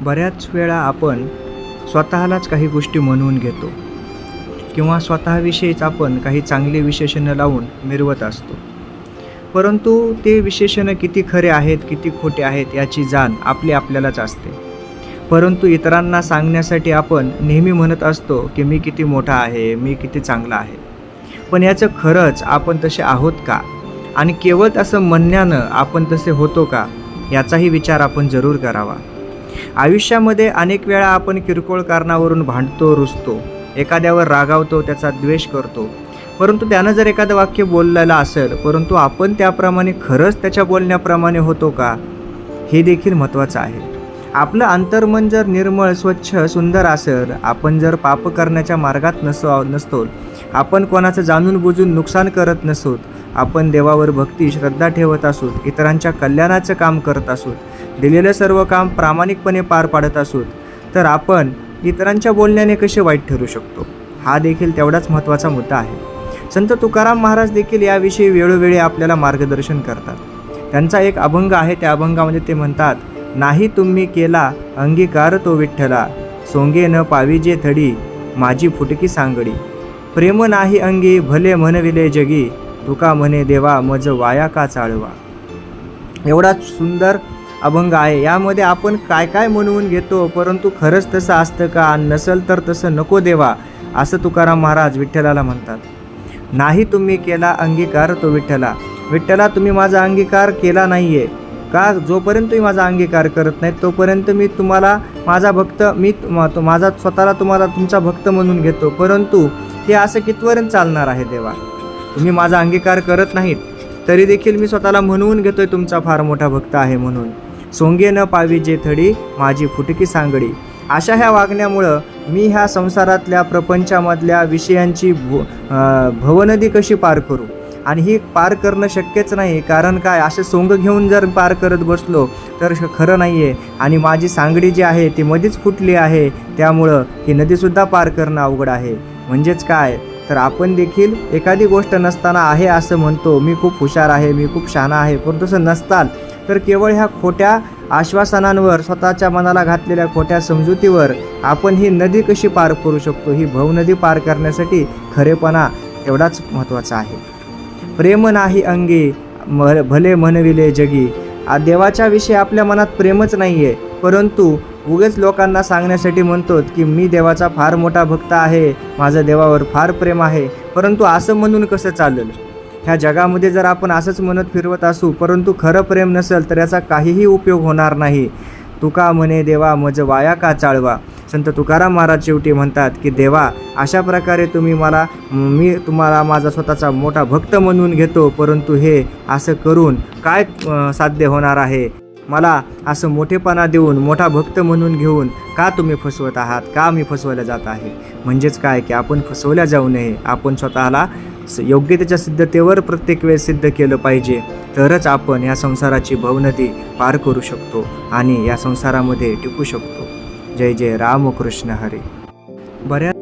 बऱ्याच वेळा आपण स्वतःलाच काही गोष्टी म्हणवून घेतो किंवा स्वतःविषयीच आपण काही चांगली विशेषणं लावून मिरवत असतो. परंतु ते विशेषणं किती खरे आहेत किती खोटे आहेत याची जाण आपली आपल्यालाच असते. परंतु इतरांना सांगण्यासाठी आपण नेहमी म्हणत असतो की मी किती मोठा आहे मी किती चांगला आहे. पण याचं खरंच आपण तसे आहोत का? आणि केवळ असं म्हणण्यानं आपण तसे होतो का? याचाही विचार आपण जरूर करावा. आयुष्यामध्ये अनेक वेळा आपण किरकोळ कारणावरून भांडतो रुसतो एखाद्यावर रागावतो त्याचा द्वेष करतो. परंतु त्यानं जर एखादं वाक्य बोललेलं असेल परंतु आपण त्याप्रमाणे खरंच त्याच्या बोलण्याप्रमाणे होतो का? हे देखील महत्त्वाचं आहे. आपलं अंतर्मन जर निर्मळ स्वच्छ सुंदर असेल आपण जर पाप करण्याच्या मार्गात नसो नसतो आपण कोणाचं जाणून बुजून नुकसान करत नसोत आपण देवावर भक्ती श्रद्धा ठेवत असोत इतरांच्या कल्याणाचं काम करत असोत दिलेलं सर्व काम प्रामाणिकपणे पार पाडत असोत तर आपण इतरांच्या बोलण्याने कसे वाईट ठरू शकतो? हा देखील तेवढाच महत्त्वाचा मुद्दा आहे. संत तुकाराम महाराज देखील याविषयी वेळोवेळी आपल्याला मार्गदर्शन करतात. त्यांचा एक अभंग आहे त्या अभंगामध्ये ते म्हणतात नाही तुम्ही केला अंगीकार तो विठ्ठला. सोंगे न पाविजे थडी माझी फुटकी सांगडी. प्रेम नाही अंगी भले म्हणविले जगी. तुका म्हणे देवा मज वाया का चाळवा. एवढा सुंदर अभंग आहे. यामध्ये आपण काय काय म्हणवून घेतो? परंतु खरंच तसं असतं का? नसेल तर तसं नको देवा असं तुकाराम महाराज विठ्ठलाला म्हणतात. नाही तुम्ही केला अंगीकार तो विठ्ठला. विठ्ठला तुम्ही माझा अंगीकार केला नाही आहे का? जोपर्यंत तुम्ही माझा अंगीकार करत नाही तोपर्यंत मी तुम्हाला माझा भक्त मी तो माझा स्वतःला तुम्हाला तुमचा भक्त म्हणून घेतो. परंतु हे असं कितपर्यंत चालणार आहे देवा? तुम्ही माझा अंगीकार करत नाहीत तरी देखील मी स्वतःला म्हणवून घेतोय तुमचा फार मोठा भक्त आहे म्हणून. सोंगे न पावी जे थडी माझी फुटकी सांगडी. अशा ह्या वागण्यामुळं मी ह्या संसारातल्या प्रपंचामधल्या विषयांची भु भवनदी कशी पार करू? आणि ही पार करणं शक्यच नाही कारण काय? असे सोंग घेऊन जर पार करत बसलो तर खरं नाही आहे आणि माझी सांगडी जी आहे ती मध्येच फुटली आहे. त्यामुळं ही नदीसुद्धा पार करणं अवघड आहे. म्हणजेच काय? तर आपण देखील एखादी गोष्ट नसताना आहे असं म्हणतो. मी खूप हुशार आहे मी खूप शहाणा आहे परंतु तसं नसताल. तर केवळ ह्या खोट्या आश्वासनांवर स्वतःच्या मनाला घातलेल्या खोट्या समजुतीवर आपण ही नदी कशी पार करू शकतो? ही भवनदी पार करण्यासाठी खरेपणा तेवढाच महत्त्वाचा आहे. प्रेम नाही अंगी म भले म्हणविले जगी. देवाच्या विषयी आपल्या मनात प्रेमच नाही आहे परंतु उगेच लोकांना सांगण्यासाठी म्हणतो की मी देवाचा फार मोठा भक्त आहे माझं देवावर फार प्रेम आहे परंतु असं म्हणून कसं चालेल? ह्या जगामध्ये जर आपण असंच म्हणत फिरवत असू परंतु खरं प्रेम नसेल तर याचा काहीही उपयोग होणार नाही. तुका म्हणे देवा मज वाया का चाळवा? संत तुकाराम महाराज शेवटी म्हणतात की देवा अशा प्रकारे तुम्ही मला मी तुम्हाला माझा स्वतःचा मोठा भक्त म्हणून घेतो परंतु हे असं करून काय साध्य होणार आहे? मला असं मोठेपणा देऊन मोठा भक्त म्हणून घेऊन का तुम्ही फसवत आहात? का मी फसवल्या जात आहे? म्हणजेच काय की आपण फसवल्या जाऊ नये. आपण स्वतःला योग्यतेच्या सिद्धतेवर प्रत्येक वेळेस सिद्ध केलं पाहिजे. तरच आपण या संसाराची भवनदी पार करू शकतो आणि या संसारामध्ये टिकू शकतो. जय जय रामकृष्ण हरी. बऱ्याच